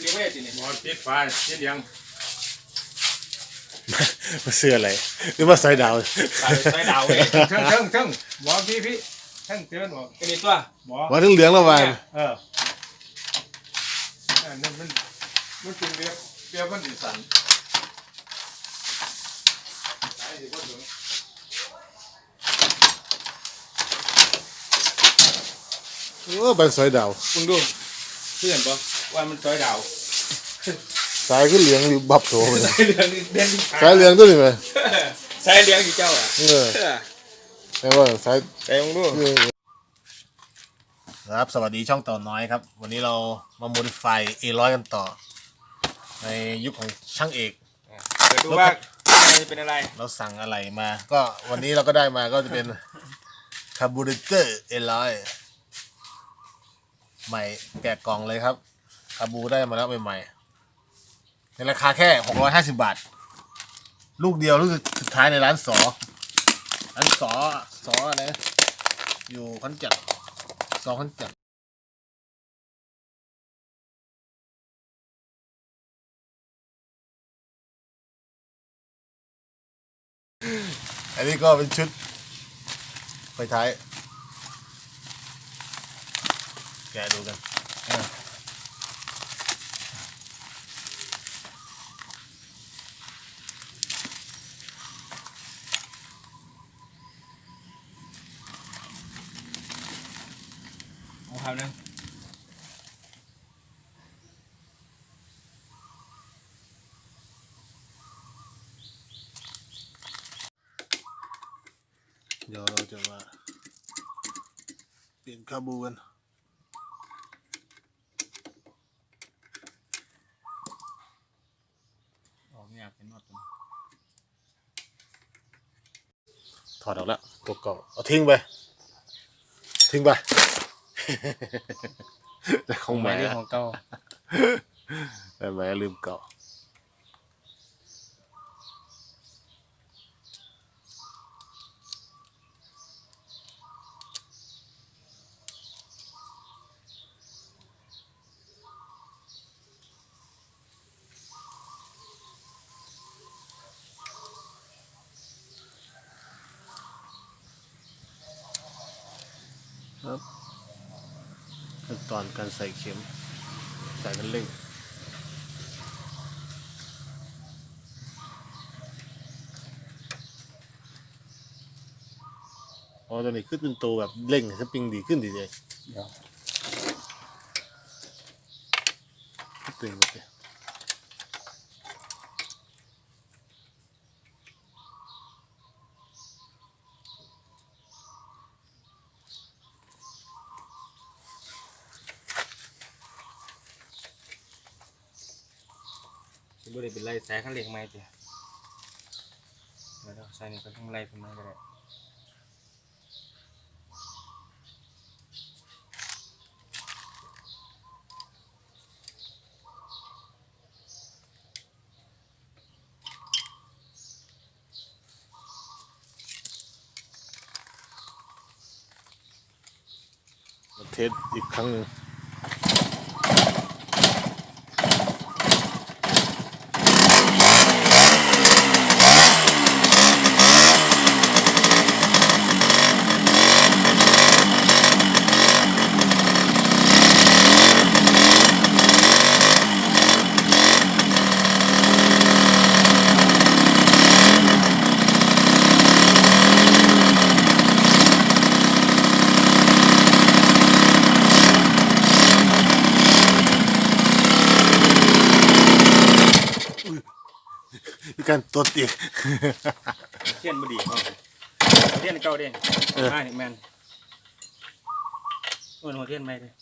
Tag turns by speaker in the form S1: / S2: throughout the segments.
S1: เรียกไม่ได้สิเนี่ย
S2: บอลติดฟ้าติดยัง
S3: มาเสื้ออะไรหรือว่าสายดาว
S1: สายสายดาวเว้ย
S2: เทิงเทิงเทิงบอลพี่พี่เทิงเตือนบอก
S1: อันนี้ตัว
S2: บอล
S3: ว่าถึงเหลืองแล้ววาน
S2: เอออันนั้นมันมันเป็นเรียบเรียบมันดิสันไหนสิพ่อถึง
S3: โอ้เป็นสายดาว
S1: มึงดูเพื่อนปะ ว่ามันสายดาว
S3: สายก็เหลืองอยู่บับโถเลย
S1: สายเหลืองนี่เด่นที่ขา
S3: สายเหลืองตัวนี้ไหม
S1: สายเหลืองอยู่เจ้าอะ
S3: เออแปลว่าสาย
S1: แต่มึงดู
S3: ครับสวัสดีช่องต่อน้อยครับ วันนี้เรามาโมดิฟายเอร้อยกันต่อ ในยุคของช่างเอก
S1: เดี๋ยวดูว่าอะไรเป็นอะไร
S3: เราสั่งอะไรมา ก็วันนี้เราก็ได้มาก็จะเป็นคาบูเรเตอร์เอร้อยใหม่แกะกล่องเลยครับ คาบูได้มาแล้วใหม่ๆในราคาแค่หกร้อยห้าสิบาท ลูกเดียวลูกสุดท้ายในร้านสอร้านสอสออะไรอยู่ขอนแก่นสอขอนแก่นอันนี้ก็เป็นชุดไฟท้าย แกะดูกันา
S1: ครับนะ
S3: เดี๋ยวเราจะมาเปลี่ยนคาบูกัน
S1: ออกเนี่ยเป็นนอดตัว
S3: ถอดออกแล้วตัวเก่าเอาทิ้งไป ทิ้งไป แต่ของใหม่
S1: เรื่อง
S3: อะ
S1: ของเก่า
S3: แต่ใหม่ลืมเก่าครับขั้น ตอนการใส่เข็มใส่เป็นเร่งอ๋อตัวนี้ขึ้นเป็นตัวแบบเร่งสปริงดีขึ้นดีเลย
S1: เดี๋ยว
S3: สปริงโเค
S1: สิบ่ได้เป็นไรสายข้างเหล็กไหมจ้ะเดี๋ยวเราใส่นี่ก็ต้องไล่เป็นไม้ก็ได้
S3: เทสอีกครั้งหนึ่ง กันตัวจอีก
S1: เทียนบดีเอาเทียนเก่าเด้ง
S3: เออ
S1: อ่านี่แมนโอ้ยหัวเทียนไหม่เล
S3: ย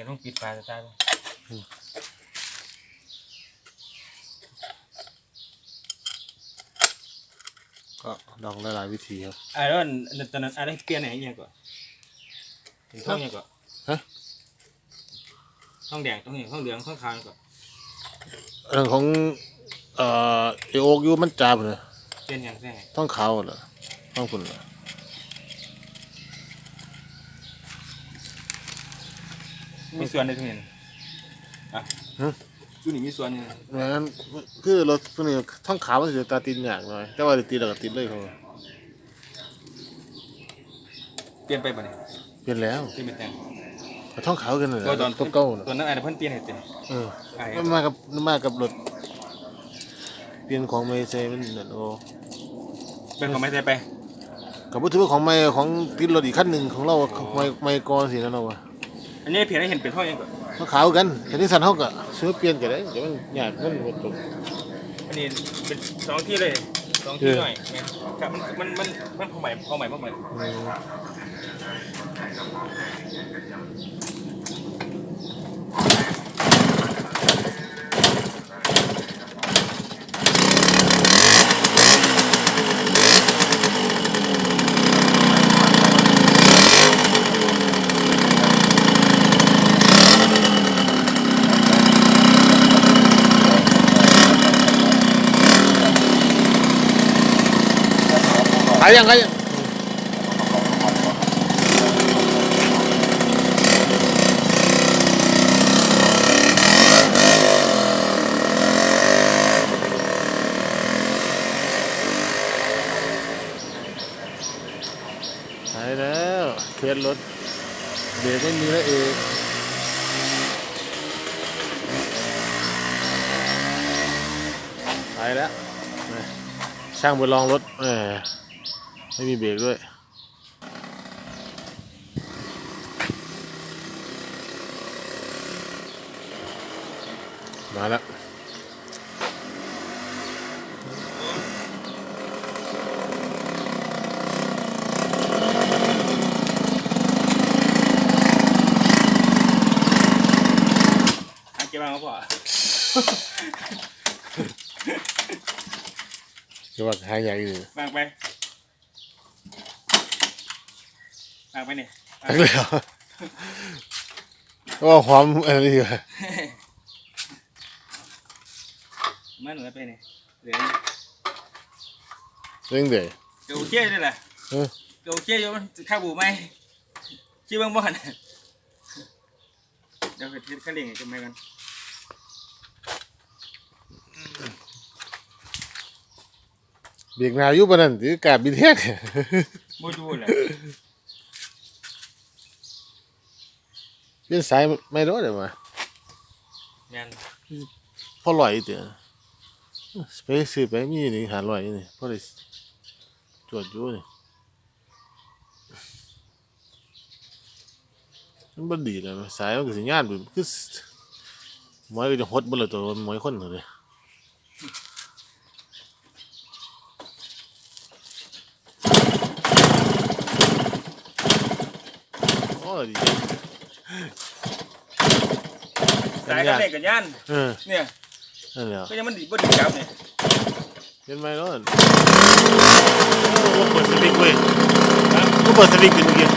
S3: เดี๋
S1: ยวต้องปิดไฟจะตายเลย
S3: ก็ลองหลายๆวิธีครับ
S1: อ่าแล้วอันอันตอนนั้นอะไรเปลี่ยนไหนยังก่อนถึงท้องยังก่อน
S3: ฮะ
S1: ท้องแดงท้องเหลืองท้องเหลืองท้องขาวยังก่อน
S3: เรื่องของเอ่อเอโอกอยูมันจาบเลย
S1: เปลี่ยนยังแท้
S3: ต้องขาวเหรอต้องคุณเหรอ
S1: มีส่วนในตรงนี้อะจุนี่มีส่วนยัง
S3: งั้นคือรถพวกนี้ต้องขาวมันจะตาตินอย่างหน่อย แต่ว่าตีแล้วก็ติดเลยเขา
S1: เปลี่ยนไปบ่เนี่ย
S3: เปลี่ยนแล้ว
S1: เปลี่ยนเป็นแต่ง
S3: แต่ต้องขาวกันเลย
S1: ตัวตอน
S3: ตัวเก่าน่ะ
S1: ตัวนั้นอะไรเพิ่นเปลี่ยนให้เต็ม
S3: เออ
S1: ไอ้
S3: มันมากับมันมากับรถเปลี่ยนของไม่ใช่มันนั่นโอ้
S1: เป็นของไม่ใช่ไป
S3: กับพูดถึงว่าของไม่ของติดรถอีกคันหนึ่งของเราอะไม่ไม่กรสินั่นเราอะ
S1: อันนี้เพียงได้เห็นเป็นท้องยังก่อน
S3: มันขาวกันแต่ที่สันเขาก็ซื้อเปลี่ยนกันได้เดี๋ยวมันยากมันหมดจบ
S1: อันนี้เป็นสองที่เลยสองที่
S3: เออ
S1: หน่อยแม่นครับมันมันมันมันพอใหม่พอใหม่พอใหม่
S3: อืมขายยังขายยังขายแล้วเคลียร์รถเบรกไม่มีแล้วเองขายแล้วช่างไปลองรถเออ ไม่มีเบรกด้วยมาแล้ว
S1: อันเก็บมาเขาบอก
S3: จะว่าหายใหญ่อยู่
S1: วางไป วางไปเนี่ย
S3: ตักเลยเหรอว่าหอมอะไรอยู่
S1: มันเหนือไปเนี่ยเหลือ
S3: เรื่องเด๋
S1: เกาเคี้ยนี่แหละ
S3: เออ
S1: เกาเคี้ยอยู่มันข้าวบูไหมชี้เบ้างบ่หันเดี๋ยวเฮ็ดข้าวเลี้ยงกันไหมกัน
S3: เบรกหนาอยู่ปะนั่นถือกาบบินแทก
S1: บ่ดูแหละ
S3: เปลี่ยนสายไม่รู้เลยมา
S1: แม่น
S3: พอลอยเถอะไปซื้อไปมีนี่หาลอยนี่พอได้จวดอยู่นี่มันบ่ดีเลยสายมันก็สิญาณแบบคือหมอยก็จะหดบ่เลยตัวหมอยคนเลยโอ้ดี
S1: สายข้าวเลี้ยงกันย่าน
S3: เออ
S1: เนี่ย
S3: นั่นแหละ
S1: ก็ยังมันดีบ่ดีจับเนี่ย
S3: เป็นไหมร้อนกูเปิดสวิตช์เว้ยกูเปิดสวิตช์เป็นเมื่อกี้